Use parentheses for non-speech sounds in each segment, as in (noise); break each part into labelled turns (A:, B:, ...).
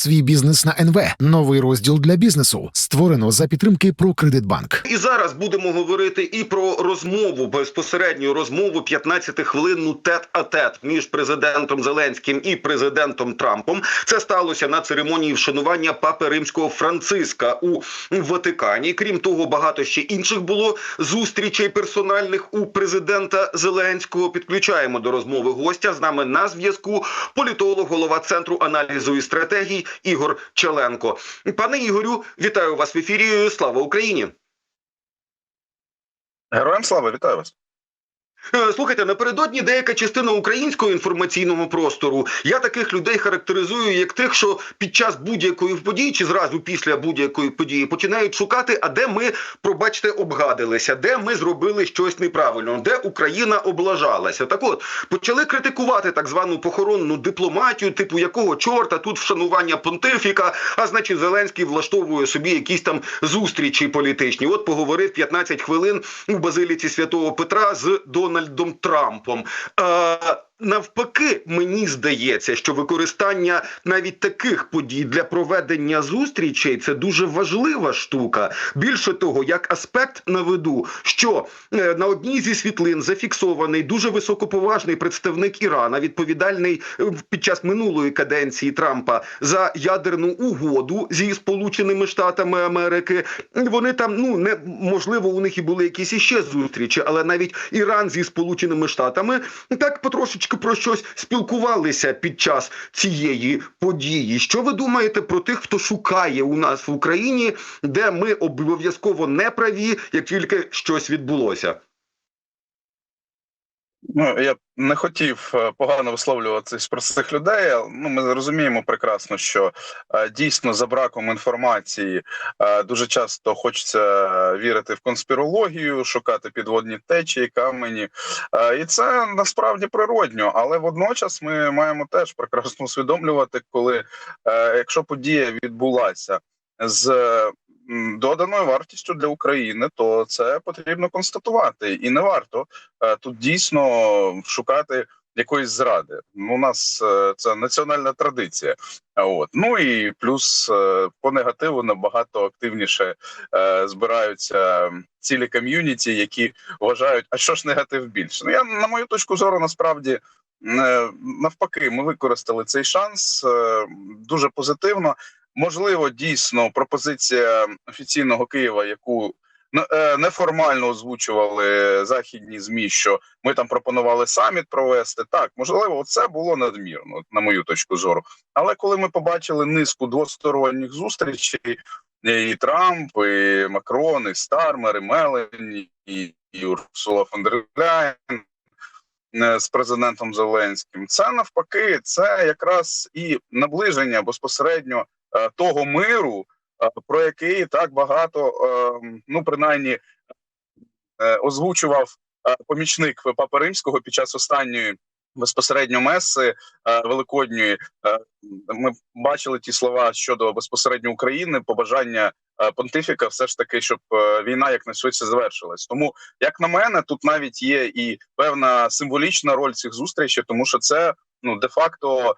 A: Свій бізнес на НВ. Новий розділ для бізнесу. Створено за підтримки «Прокредитбанк».
B: І зараз будемо говорити і про розмову безпосередню розмову 15 хвилинну тет-а-тет між президентом Зеленським і президентом Трампом. Це сталося на церемонії вшанування папи римського Франциска у Ватикані. Крім того, багато ще інших було зустрічей персональних у президента Зеленського. Підключаємо до розмови гостя з нами на зв'язку. Політолог, голова центру аналізу і стратегій Ігор Челенко. Пане Ігорю, вітаю вас в ефірі. Слава Україні!
C: Героям слава, вітаю вас.
B: Е, Слухайте, напередодні деяка частина українського інформаційного простору. Я таких людей характеризую як тих, що під час будь-якої події чи зразу після будь-якої події починають шукати, а де ми, пробачте, обгадилися, де ми зробили щось неправильно, де Україна облажалася. Так от почали критикувати так звану похоронну дипломатію, типу якого чорта тут вшанування понтифіка, а значить Зеленський влаштовує собі якісь там зустрічі політичні. От поговорив 15 хвилин у базиліці святого Петра з Дональдом Трампом. Е, навпаки, мені здається, що використання навіть таких подій для проведення зустрічей це дуже важлива штука. Більше того, як аспект наведу, що е, на одній зі світлин зафіксований дуже високоповажний представник Ірана, відповідальний е, під час минулої каденції Трампа за ядерну угоду зі Сполученими Штатами Америки. Вони там ну не можливо, у них і були якісь іще зустрічі, але навіть Іран зі Сполученими Штатами так потрошечки про щось спілкувалися під час цієї події. Що ви думаєте про тих, хто шукає у нас в Україні, де ми обов'язково не праві, як тільки щось відбулося?
C: Ну я не хотів е, погано висловлюватись про цих людей. Ну ми розуміємо прекрасно, що е, дійсно за браком інформації е, дуже часто хочеться вірити в конспірологію, шукати підводні течії, камені, і це насправді природньо. Але водночас ми маємо теж прекрасно усвідомлювати, коли якщо подія відбулася з доданою вартістю для України, то це потрібно констатувати, і не варто е, тут дійсно шукати якоїсь зради. У нас е, це національна традиція. От ну і плюс е, по негативу набагато активніше збираються цілі ком'юніті, які вважають, а що ж негатив більше. Ну я на мою точку зору, насправді. Навпаки, ми використали цей шанс дуже позитивно. Можливо, дійсно пропозиція офіційного Києва, яку е, неформально озвучували західні змі, що ми там пропонували саміт провести. Так, можливо, це було надмірно, на мою точку зору. Але коли ми побачили низку двосторонніх зустрічей, і Трамп, і Макрон, і Стармер, і Мелені, і, Урсула фон е, з президентом Зеленським, це навпаки, це якраз і наближення безпосередньо е, того миру, е, про який так багато, е, ну принаймні, е, озвучував е, помічник Папи Римського під час останньої безпосередньо меси е, великодньої. Е, Ми бачили ті слова щодо безпосередньо України, побажання е, понтифіка, все ж таки, щоб е, війна якнайшвидше завершилась. Тому, як на мене, тут навіть є і певна символічна роль цих зустрічей, тому що це ну де-факто е,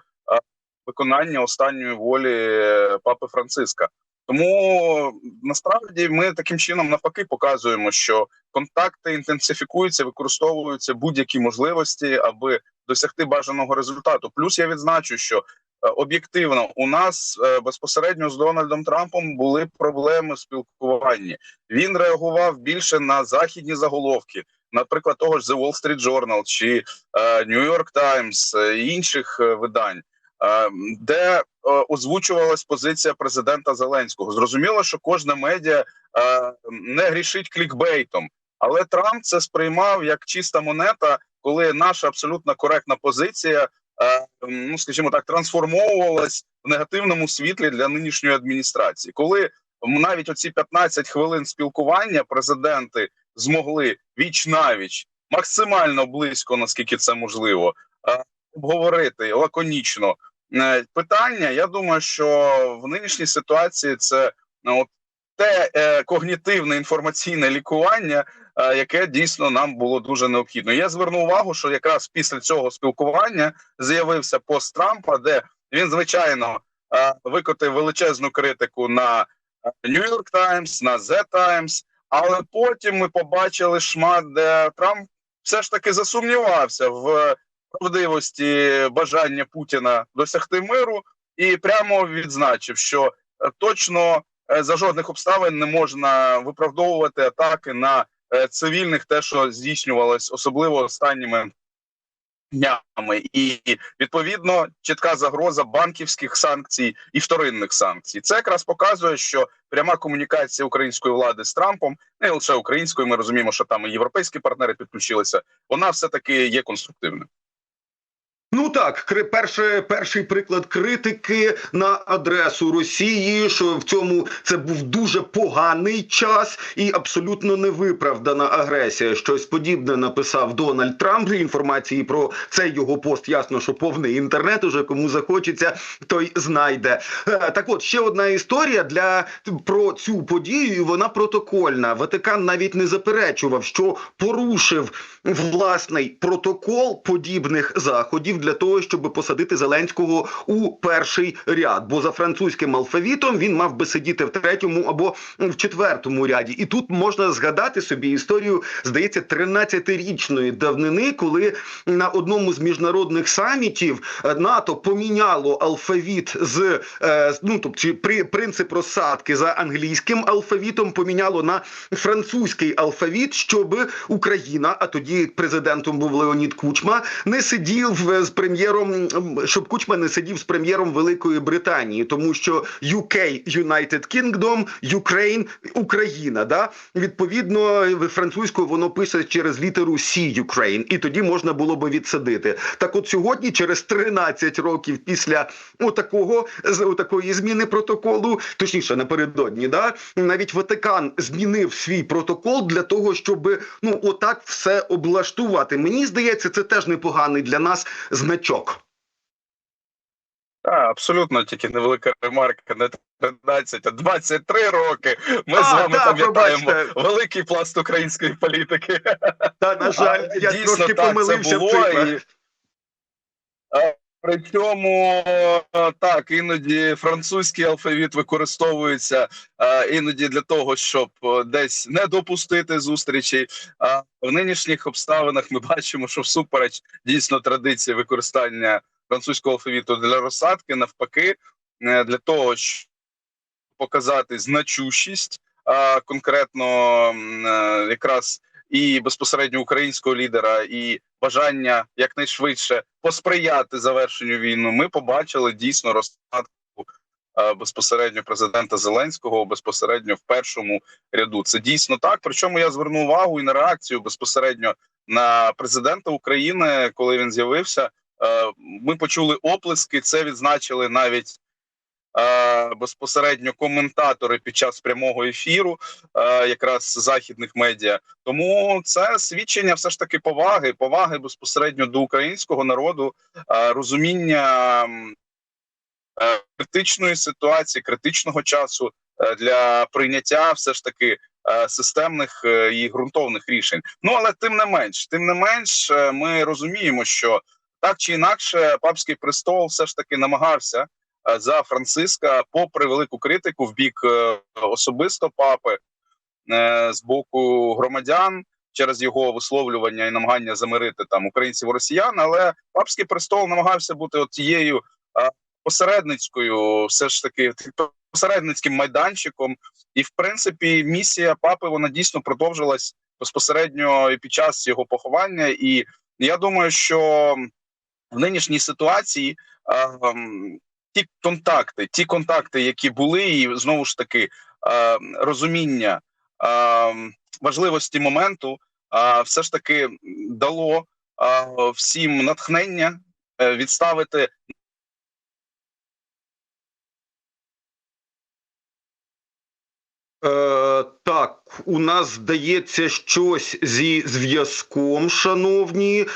C: виконання останньої волі е, папи Франциска. Тому насправді ми таким чином навпаки показуємо, що контакти інтенсифікуються, використовуються будь-які можливості, аби досягти бажаного результату. Плюс я відзначу, що е, об'єктивно у нас е, безпосередньо з Дональдом Трампом були проблеми в спілкуванні. Він реагував більше на західні заголовки, наприклад, того ж The Wall Street Journal чи New York Times, інших видань. Е, Де е, озвучувалась позиція президента Зеленського, зрозуміло, що кожна медіа е, не грішить клікбейтом, але Трамп це сприймав як чиста монета, коли наша абсолютно коректна позиція, ну скажімо так, трансформовувалась в негативному світлі для нинішньої адміністрації. Коли навіть оці 15 хвилин спілкування президенти змогли віч навіч максимально близько, наскільки це можливо, обговорити лаконічно питання. Я думаю, що в нинішній ситуації це ну, от те е, когнітивне інформаційне лікування, е, яке дійсно нам було дуже необхідно. Я зверну увагу, що якраз після цього спілкування з'явився пост Трампа, де він звичайно е, викотив величезну критику на New York Times, на The Times, але потім ми побачили шмат, де Трамп все ж таки засумнівався в правдивості бажання Путіна досягти миру, і прямо відзначив, що е, точно е, за жодних обставин не можна виправдовувати атаки на е, цивільних, те, що здійснювалось, особливо останніми днями, і відповідно чітка загроза банківських санкцій і вторинних санкцій. Це якраз показує, що пряма комунікація української влади з Трампом, не лише українською, ми розуміємо, що там і європейські партнери підключилися. Вона все таки є конструктивною.
B: Ну так, перше, перший приклад критики на адресу Росії, що в цьому це був дуже поганий час і абсолютно невиправдана агресія. Щось подібне написав Дональд Трамп. Інформації про цей його пост ясно, що повний інтернет. Уже кому захочеться, той знайде. Е, Так, от ще одна історія для про цю подію. і Вона протокольна. Ватикан навіть не заперечував, що порушив власний протокол подібних заходів для того, щоб посадити Зеленського у перший ряд. Бо за французьким алфавітом він мав би сидіти в третьому або в четвертому ряді. І тут можна згадати собі історію, здається, 13-річної давнини, коли на одному з міжнародних самітів НАТО поміняло алфавіт з е, ну тобто при принцип розсадки за англійським алфавітом поміняло на французький алфавіт, щоб Україна, а тоді президентом був Леонід Кучма, не сидів е, з прем'єром, щоб Кучма не сидів з прем'єром Великої Британії, тому що UK – United Kingdom, Ukraine – Україна. Да? Відповідно, французькою воно пише через літеру C – Ukraine, і тоді можна було би відсадити. Так от сьогодні, через 13 років після отакого, з отакої зміни протоколу, точніше напередодні, да, навіть Ватикан змінив свій протокол для того, щоб ну отак все облаштувати. Мені здається, це теж непоганий для нас значок.
C: А, абсолютно тільки невелика ремарка, не 13, а 23 роки. Ми
B: А,
C: з вами
B: да,
C: пам'ятаємо великий пласт української політики.
B: Та на жаль,
C: А,
B: я
C: дійсно,
B: трошки
C: так, це
B: помилився в
C: було,
B: цифрах.
C: і- А, Причому е, так, іноді французький алфавіт використовується е, іноді для того, щоб е, десь не допустити зустрічей. А в нинішніх обставинах ми бачимо, що всупереч дійсно традиції використання французького алфавіту для розсадки, навпаки, для того, щоб показати значущість, конкретно якраз і безпосередньо українського лідера, і бажання якнайшвидше посприяти завершенню війни. Ми побачили дійсно розсадку е, безпосередньо президента Зеленського безпосередньо в першому ряду. Це дійсно так. Причому я звернув увагу і на реакцію безпосередньо на президента України, коли він з'явився. Е, Ми почули оплески. Це відзначили навіть. Е, Безпосередньо коментатори під час прямого ефіру, е, якраз західних медіа, тому це свідчення все ж таки поваги, поваги безпосередньо до українського народу, е, розуміння критичної ситуації, критичного часу для прийняття все ж таки системних і ґрунтовних рішень. Ну але тим не менш, тим не менш, ми розуміємо, що так чи інакше, папський престол все ж таки намагався за Франциска, попри велику критику в бік е, особисто папи е, з боку громадян через його висловлювання і намагання замирити там українців і росіян, але папський престол намагався бути тією е, посередницькою, все ж таки посередницьким майданчиком, і в принципі місія папи вона дійсно продовжилась безпосередньо і під час його поховання. І я думаю, що в нинішній ситуації е, ті контакти, ті контакти, які були, і знову ж таки е, розуміння е, важливості моменту, е, все ж таки дало всім натхнення відставити
B: Е, так, у нас здається щось зі зв'язком, шановні. Е,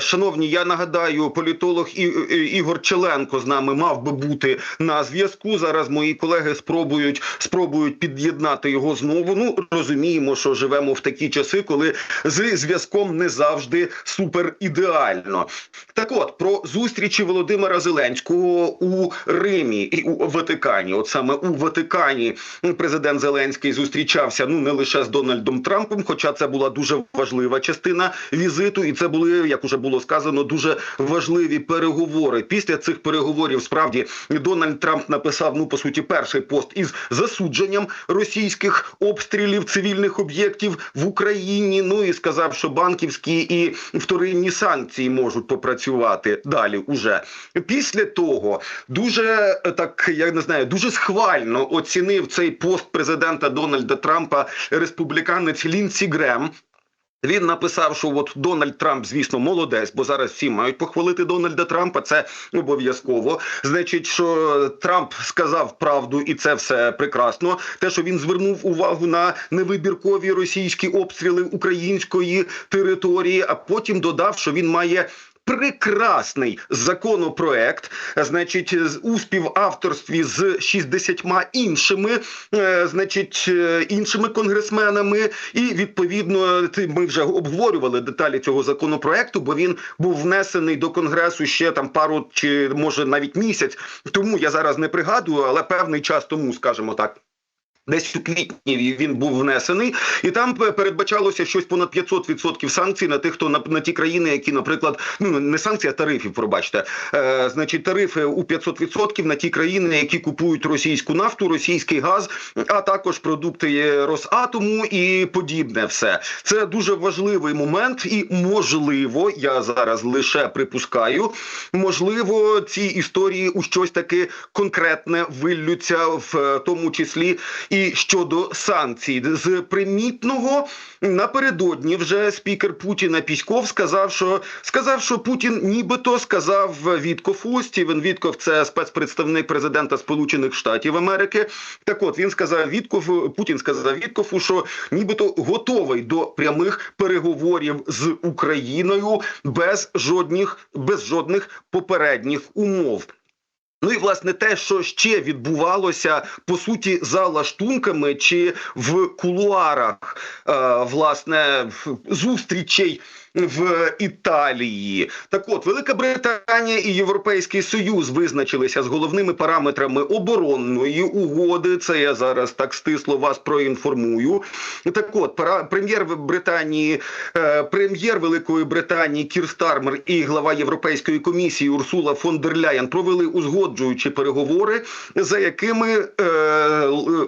B: Шановні, я нагадаю, політолог І- Ігор Челенко з нами мав би бути на зв'язку. Зараз мої колеги спробують спробують під'єднати його знову. Ну розуміємо, що живемо в такі часи, коли з зв'язком не завжди супер ідеально. Так от про зустрічі Володимира Зеленського у Римі і у Ватикані. От саме у Ватикані президент Зеленський зустрічався ну не лише з Дональдом Трампом, хоча це була дуже важлива частина візиту, і це були, як уже було сказано, дуже важливі переговори. Після цих переговорів справді Дональд Трамп написав ну по суті перший пост із засудженням російських обстрілів цивільних об'єктів в Україні. Ну і сказав, що банківські і вторинні санкції можуть попрацювати далі. Уже після того дуже так я не знаю, дуже схвально оцінив цей пост президента Дональда Трампа республіканець Лінсі Грем. Він написав, що от Дональд Трамп, звісно, молодець, бо зараз всі мають похвалити Дональда Трампа. Це обов'язково. Значить, що Трамп сказав правду, і це все прекрасно. Те, що він звернув увагу на невибіркові російські обстріли української території, а потім додав, що він має. Прекрасний законопроект, значить, у співавторстві з 60 іншими, е, значить, е, іншими конгресменами, і відповідно ми вже обговорювали деталі цього законопроекту, бо він був внесений до конгресу ще там пару чи може навіть місяць. Тому я зараз не пригадую, але певний час тому, скажімо так. Десь у квітні він був внесений, і там передбачалося щось понад 500% санкцій на тих, хто на, на ті країни, які, наприклад, ну не санкції, а тарифів, пробачте, е, значить, тарифи у 500% на ті країни, які купують російську нафту, російський газ, а також продукти Росатому і подібне. Все це дуже важливий момент, і можливо, я зараз лише припускаю, можливо, ці історії у щось таке конкретне виллються в е, тому числі і щодо санкцій. З примітного напередодні вже спікер Путіна Піськов сказав, що сказав, що Путін нібито сказав Віткофу. Стівен Вітков це спецпредставник президента Сполучених Штатів Америки. Так от він сказав Вітков, Путін сказав Віткофу, що нібито готовий до прямих переговорів з Україною без жодних без жодних попередніх умов. Ну і власне те, що ще відбувалося по суті за лаштунками чи в кулуарах е, власне зустрічей в Італії. Так от, Велика Британія і Європейський Союз визначилися з головними параметрами оборонної угоди. Це я зараз так стисло вас проінформую. Так от, прем'єр Британії, е, прем'єр Великої Британії Кір Стармер і глава Європейської комісії Урсула фон дер Ляєн провели узгоджуючі переговори, за якими е,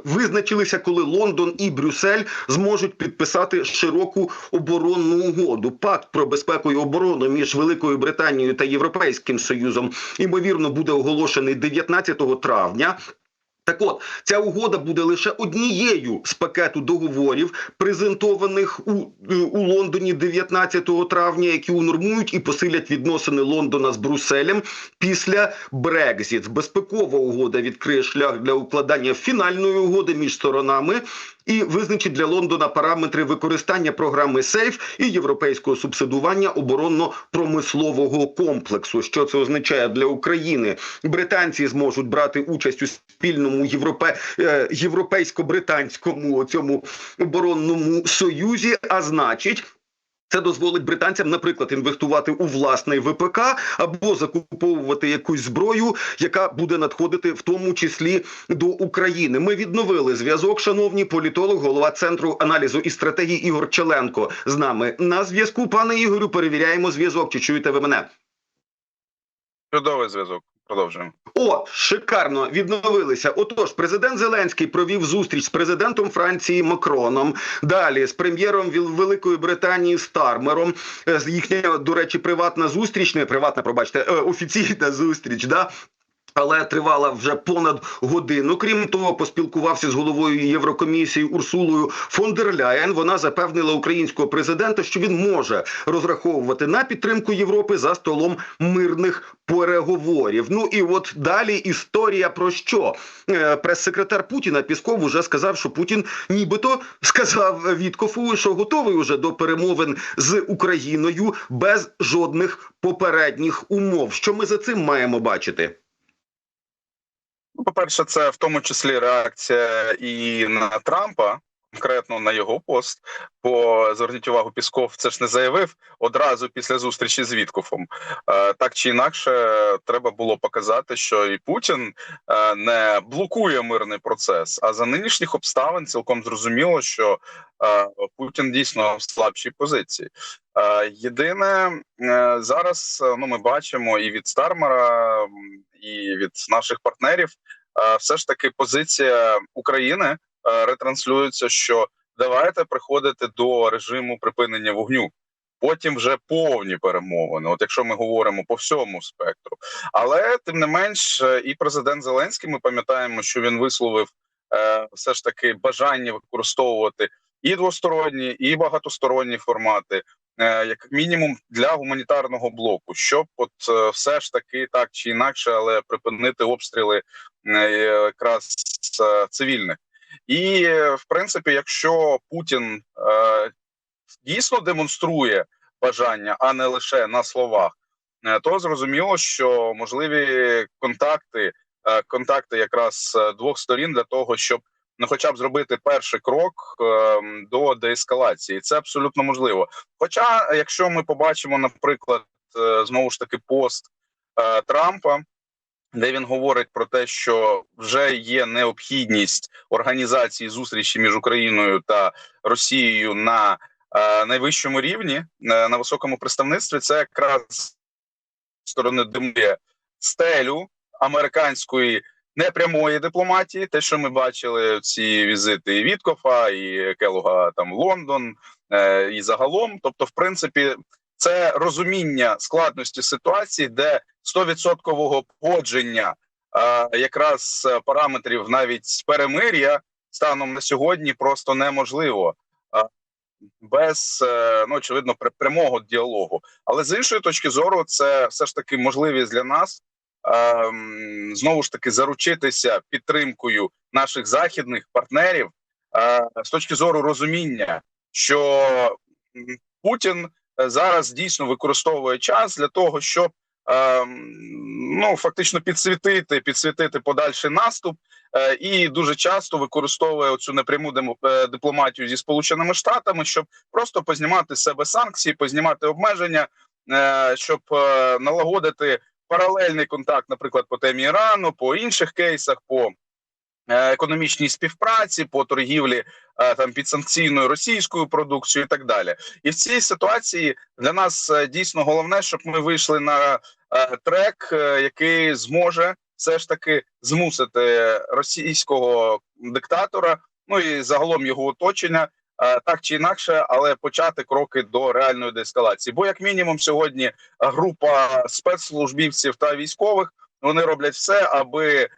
B: визначилися, коли Лондон і Брюссель зможуть підписати широку оборонну угоду. Пакт про безпеку і оборону між Великою Британією та Європейським Союзом ймовірно буде оголошений 19 травня. Так от, ця угода буде лише однією з пакету договорів, презентованих у, е, у Лондоні 19 травня, які унормують і посилять відносини Лондона з Брюсселем після Брекзіт. Безпекова угода відкриє шлях для укладання фінальної угоди між сторонами. І визначить для Лондона параметри використання програми СЕЙФ і європейського субсидування оборонно-промислового комплексу. Що це означає для України? Британці зможуть брати участь у спільному європе... е, європейсько-британському цьому оборонному союзі. А значить. Це дозволить британцям, наприклад, інвестувати у власний ВПК або закуповувати якусь зброю, яка буде надходити в тому числі до України. Ми відновили зв'язок. Шановні політолог, голова центру аналізу і стратегії Ігор Челенко з нами на зв'язку. Пане Ігорю, перевіряємо зв'язок. Чи чуєте ви мене?
C: Чудовий зв'язок. Продовжуємо.
B: О, шикарно відновилися. Отож, президент Зеленський провів зустріч з президентом Франції Макроном. Далі з прем'єром Великої Британії Стармером. Е, їхня, до речі, приватна зустріч, не приватна, пробачте, е, офіційна зустріч. Да? Але тривала вже понад годину. Крім того, поспілкувався з головою Єврокомісії Урсулою фон дер Ляєн. Вона запевнила українського президента, що він може розраховувати на підтримку Європи за столом мирних переговорів. Ну і от далі історія про що Е, прес-секретар Путіна Пісков уже сказав, що Путін нібито сказав Віткофу, що готовий уже до перемовин з Україною без жодних попередніх умов. Що ми за цим маємо бачити?
C: Ну, По-перше, це в тому числі реакція і на Трампа, конкретно на його пост. Бо зверніть увагу, Пісков це ж не заявив одразу після зустрічі з Віткофом. Е, Так чи інакше, треба було показати, що і Путін е, не блокує мирний процес. А за нинішніх обставин цілком зрозуміло, що е, Путін дійсно в слабшій позиції. Єдине зараз ну ми бачимо і від Стармера, і від наших партнерів, все ж таки позиція України ретранслюється, що давайте приходити до режиму припинення вогню. Потім вже повні перемовини. От якщо ми говоримо по всьому спектру, але тим не менш, е, і президент Зеленський, ми пам'ятаємо, що він висловив е, все ж таки бажання використовувати і двосторонні, і багатосторонні формати, е, як мінімум для гуманітарного блоку, щоб от е, все ж таки так чи інакше, але припинити обстріли е, якраз е, цивільних. І в принципі, якщо Путін е, дійсно демонструє бажання, а не лише на словах, е, то зрозуміло, що можливі контакти, е, контакти якраз е, двох сторін для того, щоб ну, хоча б зробити перший крок е, до деескалації, це абсолютно можливо. Хоча, якщо ми побачимо, наприклад, е, знову ж таки пост е, Трампа. Де він говорить про те, що вже є необхідність організації зустрічі між Україною та Росією на е, найвищому рівні, е, на високому представництві, це якраз сторони демує стелю американської непрямої дипломатії, те, що ми бачили ці візити і Віткофа, і Келуга там Лондон, е, і загалом. Тобто, в принципі, це розуміння складності ситуації, де 100% погодження е, якраз е, параметрів навіть перемир'я станом на сьогодні просто неможливо. Е, без е, ну очевидно пр- прямого діалогу, але з іншої точки зору, це все ж таки можливість для нас ем, знову ж таки заручитися підтримкою наших західних партнерів е, з точки зору розуміння, що Путін зараз дійсно використовує час для того, щоб ем, ну фактично підсвітити, підсвітити подальший наступ, е, і дуже часто використовує цю непряму е, дипломатію зі сполученими штатами, щоб просто познімати з себе санкції, познімати обмеження, е, щоб налагодити паралельний контакт, наприклад, по темі Ірану, по інших кейсах, по економічній співпраці, по торгівлі е, там підсанкційною російською продукцією, і так далі. І в цій ситуації для нас е, дійсно головне, щоб ми вийшли на е, трек, е, який зможе все ж таки змусити російського диктатора, ну і загалом його оточення. е, Так чи інакше, але почати кроки до реальної деескалації. Бо, як мінімум, сьогодні е, група спецслужбівців та військових вони роблять все, аби е,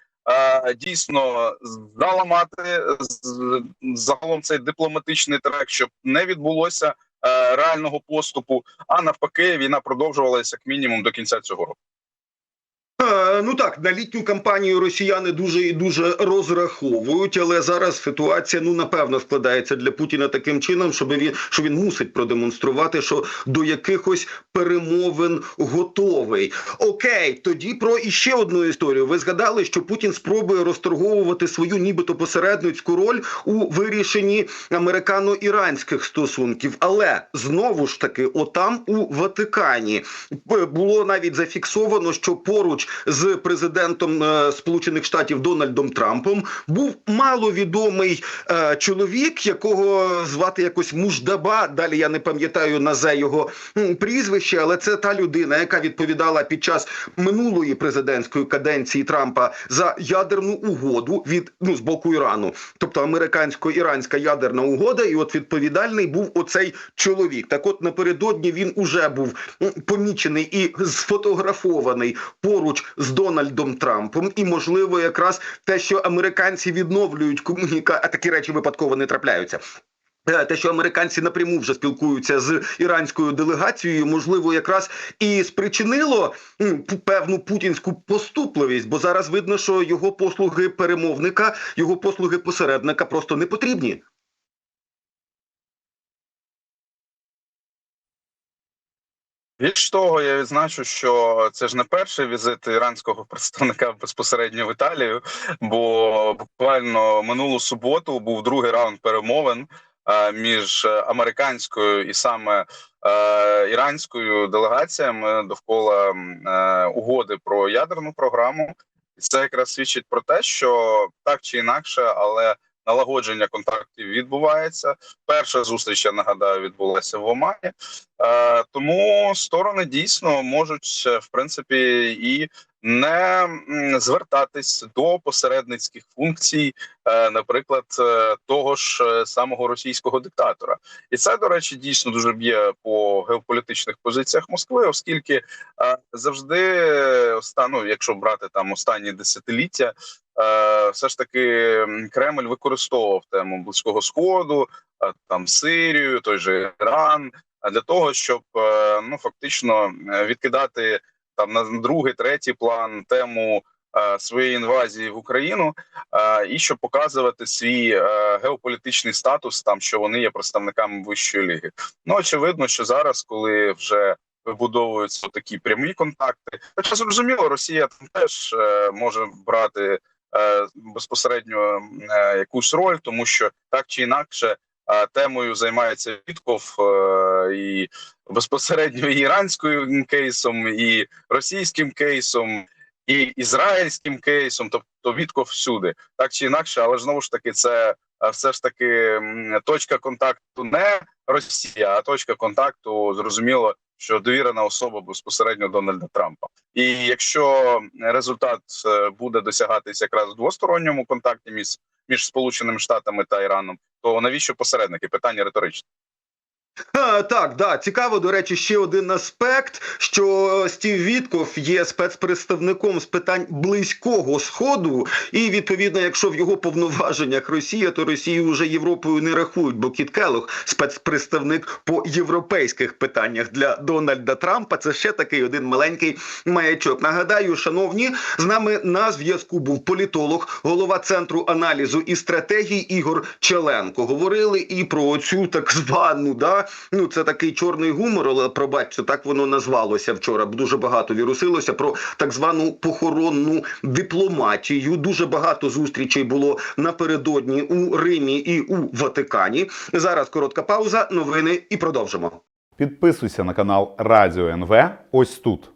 C: дійсно заламати загалом цей дипломатичний трек, щоб не відбулося е, реального поступу. А навпаки, війна продовжувалася як мінімум до кінця цього року.
B: Е, Ну так, на літню кампанію росіяни дуже і дуже розраховують, але зараз ситуація ну напевно складається для Путіна таким чином, щоб він що він мусить продемонструвати, що до якихось перемовин готовий. Окей, тоді про іще одну історію. Ви згадали, що Путін спробує розторговувати свою нібито посередницьку роль у вирішенні американо-іранських стосунків, але знову ж таки, отам у Ватикані було навіть зафіксовано, що поруч з президентом е, Сполучених Штатів Дональдом Трампом був маловідомий е, чоловік, якого звати якось Муждаба. Далі я не пам'ятаю на зе його прізвище, але це та людина, яка відповідала під час минулої президентської каденції Трампа за ядерну угоду від ну з боку Ірану, тобто американсько-іранська ядерна угода, і от відповідальний був оцей чоловік. Так, от напередодні він уже був помічений і сфотографований поруч поруч з Дональдом Трампом, і можливо, якраз те, що американці відновлюють комуніка, а такі речі випадково не трапляються. Е, Те, що американці напряму вже спілкуються з іранською делегацією, можливо, якраз і спричинило певну путінську поступливість, бо зараз видно, що його послуги перемовника, його послуги посередника просто не потрібні.
C: Більш того, я відзначу, що це ж не перший візит іранського (laughs) представника безпосередньо в Італію, бо буквально минулу суботу був другий раунд перемовин е, між американською і саме е, іранською делегаціями довкола е, угоди про ядерну програму. Це якраз свідчить про те, що так чи інакше, але налагодження контактів відбувається. Перша зустріч, я нагадаю, відбулася в Омані. Е, тому сторони дійсно можуть е, в принципі і не звертатись до посередницьких функцій, е, наприклад, того ж самого російського диктатора, і це до речі дійсно дуже б'є по геополітичних позиціях Москви, оскільки завжди оста- ну, якщо брати там останні десятиліття. Е, Все ж таки Кремль використовував тему близького сходу, е, там Сирію, той же Іран, а для того, щоб е, ну фактично е, відкидати там на другий, третій план тему е, своєї інвазії в Україну, е, і щоб показувати свій е, геополітичний статус, там що вони є представниками вищої ліги. Ну очевидно, що зараз, коли вже вибудовуються такі прямі контакти, хоча зрозуміло, Росія там теж е, може брати. Е, Безпосередньо е, якусь роль, тому що так чи інакше темою займається Вітков е, і безпосередньо (laughs) і іранською кейсом, і російським кейсом, і ізраїльським кейсом. Тобто Вітков всюди, так чи інакше, але знову ж таки, це е, все ж таки точка контакту не Росія, а точка контакту зрозуміло, що довірена особа безпосередньо Дональда Трампа. І якщо результат е, буде досягатися якраз в двосторонньому контакті між між Сполученими Штатами та Іраном, то навіщо посередники? Питання риторичне.
B: Так, да, цікаво, до речі, ще один аспект, що Стів Вітков є спецпредставником з питань близького сходу, і відповідно, якщо в його повноваженнях Росія, то Росію вже Європою не рахують, бо Кіт Келлог – спецпредставник по європейських питаннях для Дональда Трампа. Це ще такий один маленький маячок. Нагадаю, шановні, з нами на зв'язку був політолог, голова центру аналізу і стратегій Ігор Челенко. Говорили і про цю так звану да. Ну, це такий чорний гумор, але пробачте, так воно назвалося вчора. Дуже багато вірусилося про так звану похоронну дипломатію. Дуже багато зустрічей було напередодні у Римі і у Ватикані. Зараз коротка пауза, новини і продовжимо.
D: Підписуйся на канал Радіо НВ ось тут.